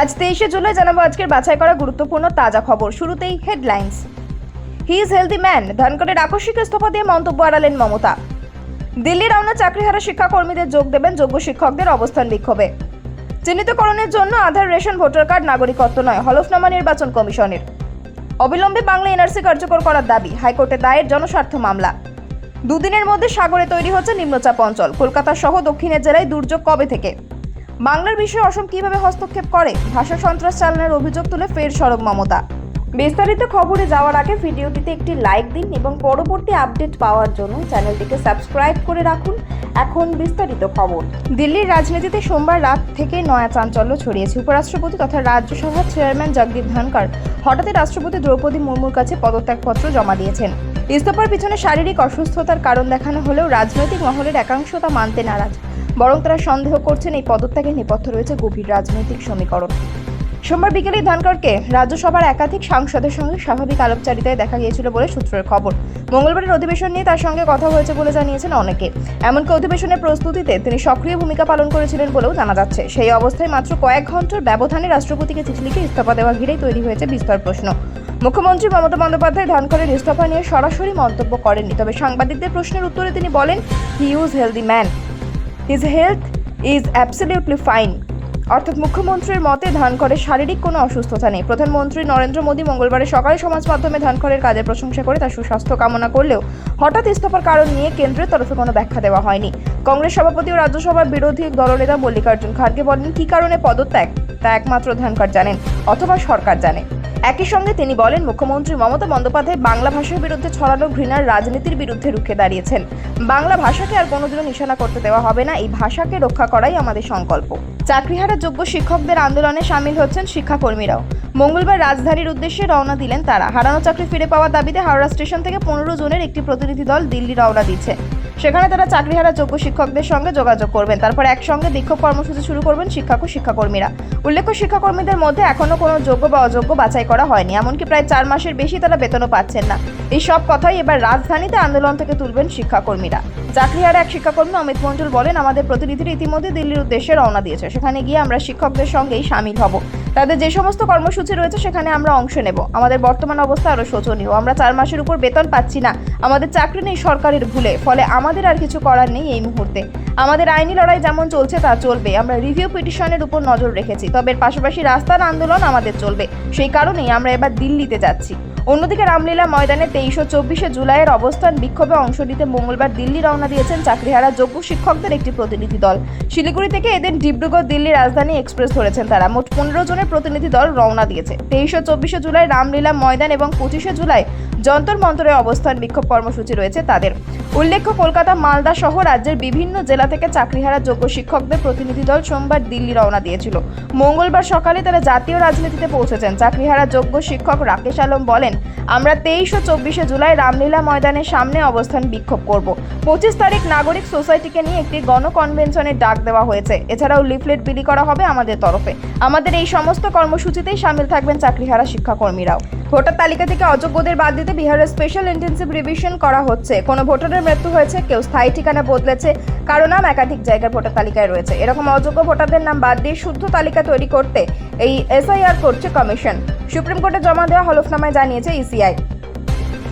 আজ তেইশে জুলাই জানাব আজকের বাছাই করা গুরুত্বপূর্ণ তাজা খবর। শুরুতেই headlines he is healthy man ধনকরের আকস্মিক ইস্তফা দিয়ে মন্তব্য আড়ালেন মমতা। দিল্লি রওনা চাকরিহারা শিক্ষাকর্মীদের যোগ দেবেন যোগ্য শিক্ষকদের অবস্থান বিক্ষোভে। চিহ্নিতকরণের জন্য আধার, রেশন, ভোটার কার্ড নাগরিকত্ব নয়, হলফনামা নির্বাচন কমিশনের। অবিলম্বে বাংলা এনআরসি কার্যকর করার দাবি, হাইকোর্টে দায়ের জনস্বার্থ মামলা। দুদিনের মধ্যে সাগরে তৈরি হচ্ছে নিম্নচাপ অঞ্চল, কলকাতা সহ দক্ষিণের জেলায় দুর্যোগ কবে থেকে? বাংলার বিষয়ে অসম কীভাবে হস্তক্ষেপ করে? ভাষা সন্ত্রাস চালানোর অভিযোগ তুলে ফের সড়ক মমতা। বিস্তারিত খবরে যাওয়ার আগে ভিডিওটিতে একটি লাইক দিন এবং পরবর্তী আপডেট পাওয়ার জন্য চ্যানেলটিকে সাবস্ক্রাইব করে রাখুন। এখন বিস্তারিত খবর। দিল্লির রাজনীতিতে সোমবার রাত থেকে নয়া চাঞ্চল্য ছড়িয়েছে। উপরাষ্ট্রপতি তথা রাজ্যসভার চেয়ারম্যান জগদীপ ধনকর হঠাৎই রাষ্ট্রপতি দ্রৌপদী মুর্মুর কাছে পদত্যাগপত্র জমা দিয়েছেন। ইস্তফার পিছনে শারীরিক অসুস্থতার কারণ দেখানো হলেও রাজনৈতিক মহলের একাংশ তা মানতে নারাজ। বরং তারা সন্দেহ করছেন এই পদত্যাগের নেপথ্যে রয়েছে গভীর রাজনৈতিক সমীকরণ। সোমবার বিকেলে ধনকরকে রাজ্যসভার একাধিক সাংসদের সঙ্গে স্বাভাবিক আলাপচারিতায় দেখা গিয়েছিল বলে সূত্রের খবর। মঙ্গলবারের অধিবেশন নিয়ে তার সঙ্গে কথা হয়েছে বলে জানিয়েছেন অনেকে। এমনকি অধিবেশনের প্রস্তুতিতে তিনি সক্রিয় ভূমিকা পালন করেছিলেন বলেও জানা যাচ্ছে। সেই অবস্থায় মাত্র কয়েক ঘণ্টার ব্যবধানে রাষ্ট্রপতিকে চিঠি লিখে ইস্তফা দেওয়া ঘিরেই তৈরি হয়েছে বিস্তর প্রশ্ন। মুখ্যমন্ত্রী মমতা বন্দ্যোপাধ্যায় ধনকরের ইস্তফা নিয়ে সরাসরি মন্তব্য করেননি। তবে সাংবাদিকদের প্রশ্নের উত্তরে তিনি বলেন he use healthy man his health is absolutely fine অর্থাৎ মুখ্যমন্ত্রীর মতে ধানখড়ের শারীরিক কোনো অসুস্থতা নেই। প্রধানমন্ত্রী নরেন্দ্র মোদী মঙ্গলবারে সকালে সমাজ মাধ্যমে ধানখড়ের কাজের প্রশংসা করে তার সুস্বাস্থ্য কামনা করলেও হঠাৎ ইস্তফার কারণ নিয়ে কেন্দ্রের তরফে কোনো ব্যাখ্যা দেওয়া হয়নি। কংগ্রেস সভাপতি ও রাজ্যসভার বিরোধী দলনেতা মল্লিকার্জুন খাড়গে বলেন, কী কারণে পদত্যাগ? তা একমাত্র ধানখড় জানেন, অথবা সরকার জানে। একই সঙ্গে তিনি বলেন, মুখ্যমন্ত্রী মমতা বন্দ্যোপাধ্যায় বাংলা ভাষার বিরুদ্ধে ছড়ানো ঘৃণার রাজনীতির বিরুদ্ধে রুখে দাঁড়িয়েছেন। বাংলা ভাষাকে আর কোনোদিনও নিশানা করতে দেওয়া হবে না। এই ভাষাকে রক্ষা করাই আমাদের সংকল্প। চাকরিহারা যোগ্য শিক্ষকদের আন্দোলনে সামিল হচ্ছেন শিক্ষাকর্মীরাও। মঙ্গলবার রাজধানীর উদ্দেশ্যে রওনা দিলেন তারা। হারানো চাকরি ফিরে পাওয়ার দাবিতে হাওড়া স্টেশন থেকে পনেরো জনের একটি প্রতিনিধি দল দিল্লি রওনা দিচ্ছে। সেখানে তারা চাকরিহারা যোগ্য শিক্ষকদের সঙ্গে যোগাযোগ করবেন। তারপর একসঙ্গে বিক্ষোভ কর্মসূচি শুরু করবেন শিক্ষক ও শিক্ষাকর্মীরা। উল্লেখ্য, শিক্ষাকর্মীদের মধ্যে এখনও কোনো যোগ্য বা অযোগ্য বাছাই করা হয়নি, এমনকি প্রায় চার মাসের বেশি তারা বেতনও পাচ্ছেন না। এই সব কথাই এবার রাজধানীতে আন্দোলন থেকে তুলবেন শিক্ষাকর্মীরা। চাকরিহারা এক শিক্ষাকর্মী অমিত মঞ্জুল বলেন, আমাদের প্রতিনিধিরা ইতিমধ্যে দিল্লির উদ্দেশ্যে রওনা দিয়েছে। সেখানে গিয়ে আমরা শিক্ষকদের সঙ্গেই সামিল হব। তাদের যে সমস্ত কর্মসূচি রয়েছে সেখানে আমরা অংশ নেব। আমাদের বর্তমান অবস্থা আরও শোচনীয়। আমরা চার মাসের উপর বেতন পাচ্ছি না। আমাদের চাকরি নেই সরকারের ভুলে। ফলে আমাদের আর কিছু করার নেই এই মুহূর্তে। আমাদের আইনি লড়াই যেমন চলছে, তা চলবে। আমরা রিভিউ পিটিশনের উপর নজর রেখেছি। তবে এর পাশাপাশি রাস্তার আন্দোলন আমাদের চলবে। সেই কারণেই আমরা এবার দিল্লিতে যাচ্ছি। অন্যদিকে রামলীলা ময়দানে তেইশ ও চব্বিশে জুলাইয়ের অবস্থান বিক্ষোভে অংশ নিতে মঙ্গলবার দিল্লি রওনা দিয়েছেন চাকরিহারা যোগ্য শিক্ষকদের একটি প্রতিনিধি দল। শিলিগুড়ি থেকে এদিন ডিব্রুগড় দিল্লি রাজধানী এক্সপ্রেস ধরেছেন তারা। মোট পনেরো জনের প্রতিনিধি দল রওনা দিয়েছে। তেইশ ও চব্বিশে জুলাই রামলীলা ময়দান এবং পঁচিশে জুলাই যন্তর মন্তরে অবস্থান বিক্ষোভ কর্মসূচি রয়েছে তাদের। উল্লেখ্য, কলকাতা, মালদা সহ রাজ্যের বিভিন্ন জেলা থেকে চাকরিহারা যোগ্য শিক্ষকদের প্রতিনিধি দল সোমবার দিল্লি রওনা দিয়েছিল। মঙ্গলবার সকালে তারা জাতীয় রাজনীতিতে পৌঁছেছেন। চাকরিহারা যোগ্য শিক্ষক রাকেশ আলম বলেন আমরা তেইশ ও চব্বিশে জুলাই রামলীলা ময়দানের সামনে অবস্থান বিক্ষোভ করব। পঁচিশ তারিখ নাগরিক সোসাইটিকে নিয়ে একটি গণকনভেনশনের ডাক দেওয়া হয়েছে। এছাড়াও লিফলেট বিলি করা হবে আমাদের তরফে। আমাদের এই সমস্ত কর্মসূচিতেই সামিল থাকবেন চাকরিহারা শিক্ষাকর্মীরাও। ভোটার তালিকা থেকে অযোগ্যদের বাদ দিতে বিহারের স্পেশাল ইন্টেন্সিভ রিভিশন করা হচ্ছে। কোনো ভোটারের মৃত্যু হয়েছে, কেউ স্থায়ী ঠিকানা বদলেছে, কারও নাম একাধিক জায়গার ভোটার তালিকায় রয়েছে। এরকম অযোগ্য ভোটারদের নাম বাদ দিয়ে শুদ্ধ তালিকা তৈরি করতে এই এসআইআর করছে কমিশন। সুপ্রিম কোর্টে জমা দেওয়া হলফনামায় জানিয়েছে ইসিআই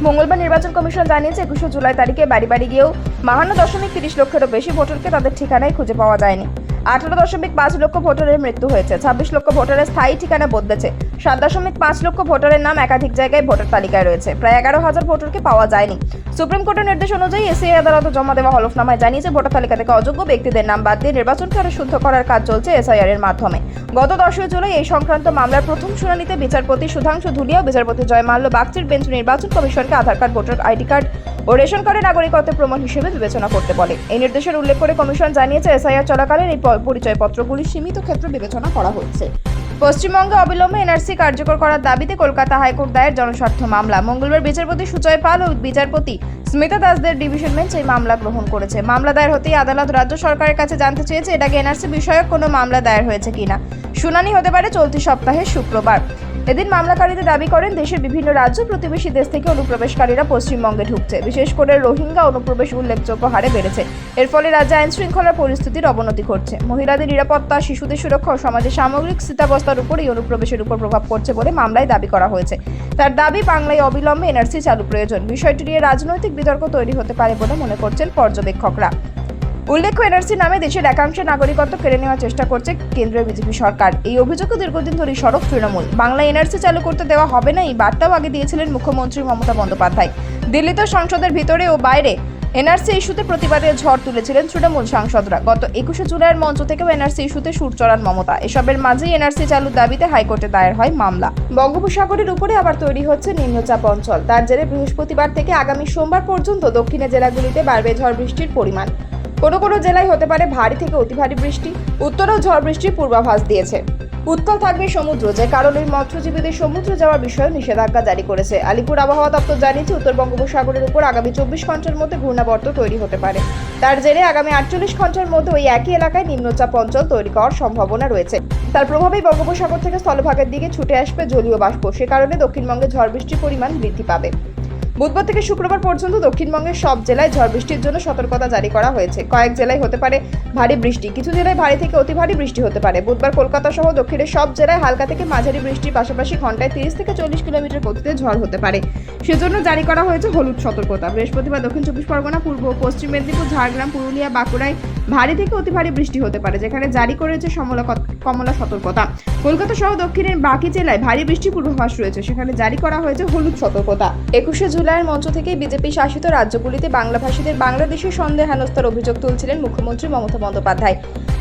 মঙ্গলবার নির্বাচন কমিশন জানিয়েছে, একুশে জুলাই তারিখে বাড়ি বাড়ি গিয়েও বাহান্ন দশমিক তিরিশ লক্ষেরও বেশি ভোটারকে তাদের ঠিকানায় খুঁজে পাওয়া যায়নি। আঠারো দশমিক পাঁচ লক্ষ ভোটারের মৃত্যু হয়েছে, ছাব্বিশ লক্ষ ভোটারের স্থায়ী ঠিকানা বদলেছে। সাত দশমিক পাঁচ লক্ষ ভোটারের নাম একাধিক জায়গায় ভোটার তালিকায় রয়েছে। প্রায় এগারো হাজার ভোটারকে পাওয়া যায়নি। সুপ্রিম কোর্টের নির্দেশ অনুযায়ী এসিআই আদালতে জমা দেওয়া হলফনামায় জানিয়েছে, ভোটার তালিকা থেকে অযোগ্য ব্যক্তিদের নাম বাদ দিয়ে নির্বাচনকে আরও শুদ্ধ করার কাজ চলছে এসআইআর এর মাধ্যমে। গত দশই জুলাই এই সংক্রান্ত মামলার প্রথম শুনানিতে বিচারপতি সুধাংশু ধুলিয়া বিচারপতি জয় মাল্য বাগচির বেঞ্চ নির্বাচন কমিশনকে Aadhaar card, voter ID card ও রেশন কার্ডের নাগরিকত্বের প্রমাণ হিসেবে বিবেচনা করতে বলে। এই নির্দেশের উল্লেখ করে কমিশন জানিয়েছে, এসআইআর চলাকালীন এই পরিচয়পত্রগুলি সীমিত ক্ষেত্রে বিবেচনা করা হচ্ছে। পশ্চিমবঙ্গে অবিলম্বে এনআরসি কার্যকর করার দাবিতে কলকাতা হাইকোর্ট দায়ের জনস্বার্থ মামলা। মঙ্গলবার বিচারপতি সুজয় পাল ও বিচারপতি স্মিতা দাসদের ডিভিশন বেঞ্চ এই মামলা গ্রহণ করেছে। মামলা দায়ের হতেই আদালত রাজ্য সরকারের কাছে জানতে চেয়েছে, এটাকে এনআরসি বিষয়ক কোনো মামলা দায়ের হয়েছে কিনা। শুনানি হতে পারে চলতি সপ্তাহের শুক্রবার। এদিন মামলাকারীদের দাবি করেন দেশের বিভিন্ন রাজ্য প্রতিবেশী দেশ থেকে অনুপ্রবেশকারীরা পশ্চিমবঙ্গে ঢুকছে। বিশেষ করে রোহিঙ্গা অনুপ্রবেশ উল্লেখযোগ্য হারে বেড়েছে। এর ফলে রাজ্যে আইন শৃঙ্খলার পরিস্থিতির অবনতি ঘটছে। মহিলাদের নিরাপত্তা, শিশুদের সুরক্ষা ও সমাজের সামগ্রিক স্থিতাবস্থার উপর এই অনুপ্রবেশের উপর প্রভাব পড়ছে বলে মামলায় দাবি করা হয়েছে। তার দাবি বাংলায় অবিলম্বে এনআরসি চালু প্রয়োজন। বিষয়টি নিয়ে রাজনৈতিক বিতর্ক তৈরি হতে পারে বলে মনে করছেন পর্যবেক্ষকরা। উল্লেখ্য, এনআরসি নামে দেশের একাংশের নাগরিকত্ব কেড়ে নেওয়ার চেষ্টা করছে কেন্দ্রীয় বিজেপি সরকার। এই অভিযোগে দীর্ঘদিন ধরে সড়ক তৃণমূল। বাংলা এনআরসি চালু করতে দেওয়া হবে না, এই বার্তাও আগে দিয়েছিলেন মুখ্যমন্ত্রী মমতা বন্দ্যোপাধ্যায়। দিল্লিতে সংসদের ভিতরে ও বাইরে এনআরসি ইস্যুতে প্রতিবাদের ঝড় তুলেছিলেন তৃণমূল সাংসদরা। গত একুশে জুলাইয়ের মঞ্চ থেকেও এনআরসি ইস্যুতে সুর চড়ান মমতা। এসবের মাঝেই এনআরসি চালুর দাবিতে হাইকোর্টে দায়ের হয় মামলা। বঙ্গোপসাগরের উপরে আবার তৈরি হচ্ছে নিম্নচাপ অঞ্চল। তার জেরে বৃহস্পতিবার থেকে আগামী সোমবার পর্যন্ত দক্ষিণের জেলাগুলিতে বাড়বে ঝড় বৃষ্টির পরিমাণ। কোনো কোনো জেলায় হতে পারে ভারী থেকে অতি ভারী বৃষ্টি উত্তরেও ঝড় বৃষ্টির পূর্বাভাস দিয়েছে। উত্তাল থাকবে সমুদ্র, যে কারণে মৎস্যজীবীদের সমুদ্র যাওয়ার বিষয়ে নিষেধাজ্ঞা জারি করেছে। আলিপুর আবহাওয়া দপ্তর জানিয়েছে, উত্তর বঙ্গোপসাগরের উপর আগামী চব্বিশ ঘণ্টার মধ্যে ঘূর্ণাবর্ত তৈরি হতে পারে। তার জেরে আগামী আটচল্লিশ ঘণ্টার মধ্যে ওই একই এলাকায় নিম্নচাপ অঞ্চল তৈরি করার সম্ভাবনা রয়েছে। তার প্রভাবেই বঙ্গোপসাগর থেকে স্থলভাগের দিকে ছুটে আসবে জলীয় বাষ্প, সে কারণে দক্ষিণবঙ্গে ঝড় বৃষ্টির পরিমাণ বৃদ্ধি পাবে। বুধবার থেকে শুক্রবার পর্যন্ত দক্ষিণবঙ্গের সব জেলায় ঝড় বৃষ্টির জন্য সতর্কতা জারি করা হয়েছে। কয়েক জেলায় হতে পারে ভারী বৃষ্টি, কিছু জেলায় ভারী থেকে অতি ভারী বৃষ্টি হতে পারে। বুধবার কলকাতা সহ দক্ষিণের সব জেলায় হালকা থেকে মাঝারি বৃষ্টির পাশাপাশি ঘন্টায় তিরিশ থেকে চল্লিশ কিলোমিটার গতিতে ঝড় হতে পারে। সেজন্য জারি করা হয়েছে হলুদ সতর্কতা। বৃহস্পতিবার দক্ষিণ চব্বিশ পরগনা, পূর্ব, পশ্চিম মেদিনীপুর, ঝাড়গ্রাম, পুরুলিয়া, বাঁকুড়ায় ভারী থেকে অতি ভারী বৃষ্টি হতে পারে, যেখানে জারি করেছে সমলা কমলা সতর্কতা। কলকাতা সহ দক্ষিণের বাকি জেলায় ভারী বৃষ্টির পূর্বাভাস রয়েছে, সেখানে জারি করা হয়েছে হলুদ সতর্কতা। একুশে জুলাইয়ের মঞ্চ থেকে বিজেপি শাসিত রাজ্যগুলিতে বাংলাভাষীদের বাংলাদেশের সন্দেহানস্থার অভিযোগ তুলছিলেন মুখ্যমন্ত্রী মমতা বন্দ্যোপাধ্যায়।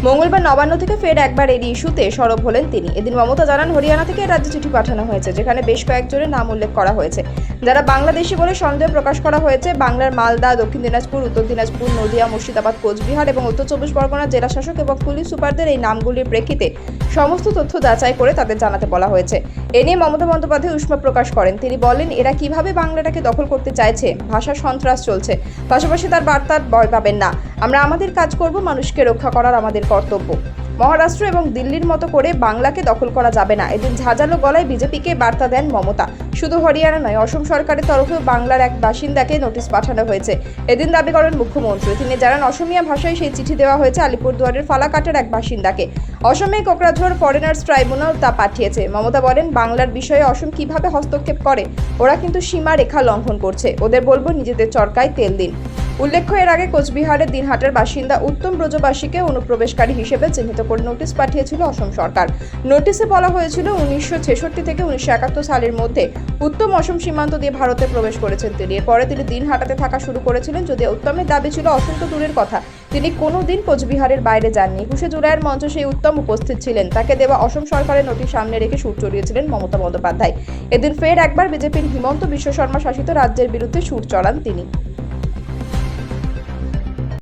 মঙ্গলবার নবান্ন থেকে ফের একবার এই ইস্যুতে সরব হলেন তিনি। এদিন মমতা জানান, হরিয়ানা থেকে রাজ্যে চিঠি পাঠানো হয়েছে, যেখানে বেশ কয়েকজনের নাম উল্লেখ করা হয়েছে। যারা বাংলাদেশি বলে সন্দেহ প্রকাশ করা হয়েছে, বাংলার মালদা, দক্ষিণ দিনাজপুর, উত্তর দিনাজপুর, নদিয়া, মুর্শিদাবাদ, কোচবিহার এবং উত্তর চব্বিশ পরগনা জেলা শাসক এবং পুলিশ সুপারদের এই নামগুলির প্রেক্ষিতে সমস্ত তথ্য যাচাই করে তাদের জানাতে বলা হয়েছে। এ নিয়ে মমতা বন্দ্যোপাধ্যায় উষ্মা প্রকাশ করেন। তিনি বলেন, এরা কীভাবে বাংলাটাকে দখল করতে চাইছে? ভাষা সন্ত্রাস চলছে। পাশাপাশি তার বার্তার ভয় পাবেন না। আমরা আমাদের কাজ করব, মানুষকে রক্ষা করার আমাদের কর্তব্য। মহারাষ্ট্র এবং দিল্লির মতো করে বাংলাকে দখল করা যাবে না। এদিন ঝাঁঝালো গলায় বিজেপিকে বার্তা দেন মমতা। শুধু হরিয়ানা নয়, অসম সরকারের তরফেও বাংলার এক বাসিন্দাকে নোটিশ পাঠানো হয়েছে। এদিন দাবি করেন মুখ্যমন্ত্রী। তিনি জানান, অসমিয়া ভাষায় সেই চিঠি দেওয়া হয়েছে আলিপুরদুয়ারের ফালাকাটের এক বাসিন্দাকে। অসমে কোকরাঝোড় ফরেনার্স ট্রাইব্যুনাল তা পাঠিয়েছে। মমতা বলেন, বাংলার বিষয়ে অসম কীভাবে হস্তক্ষেপ করে, ওরা কিন্তু সীমা রেখা লঙ্ঘন করছে। ওদের বলব, নিজেদের চরকায় তেল দিন। উল্লেখ্য, এর আগে কোচবিহারের দিনহাটার বাসিন্দা উত্তম ব্রজবাসীকে অনুপ্রবেশকারী হিসেবে চিহ্নিত করে নোটিশ পাঠিয়েছিল অসম সরকার। নোটিশে বলা হয়েছিল, উনিশশো ছেষট্টি থেকে উনিশশো একাত্তর সালের মধ্যে উত্তম অসম সীমান্ত দিয়ে ভারতে প্রবেশ করেছেন তিনি। এরপরে তিনি দিনহাটাতে থাকা শুরু করেছিলেন যদি উত্তমের দাবি ছিল অসংখ্য দূরের কথা। তিনি কোনো দিন কোচবিহারের বাইরে যাননি। একুশে জুলাইয়ের মঞ্চে সেই উত্তম উপস্থিত ছিলেন। তাকে দেওয়া অসম সরকারের নোটিশ সামনে রেখে সুর চড়িয়েছিলেন মমতা বন্দ্যোপাধ্যায়। এদিন ফের একবার বিজেপির হিমন্ত বিশ্ব শর্মা শাসিত রাজ্যের বিরুদ্ধে সুর চড়ান তিনি।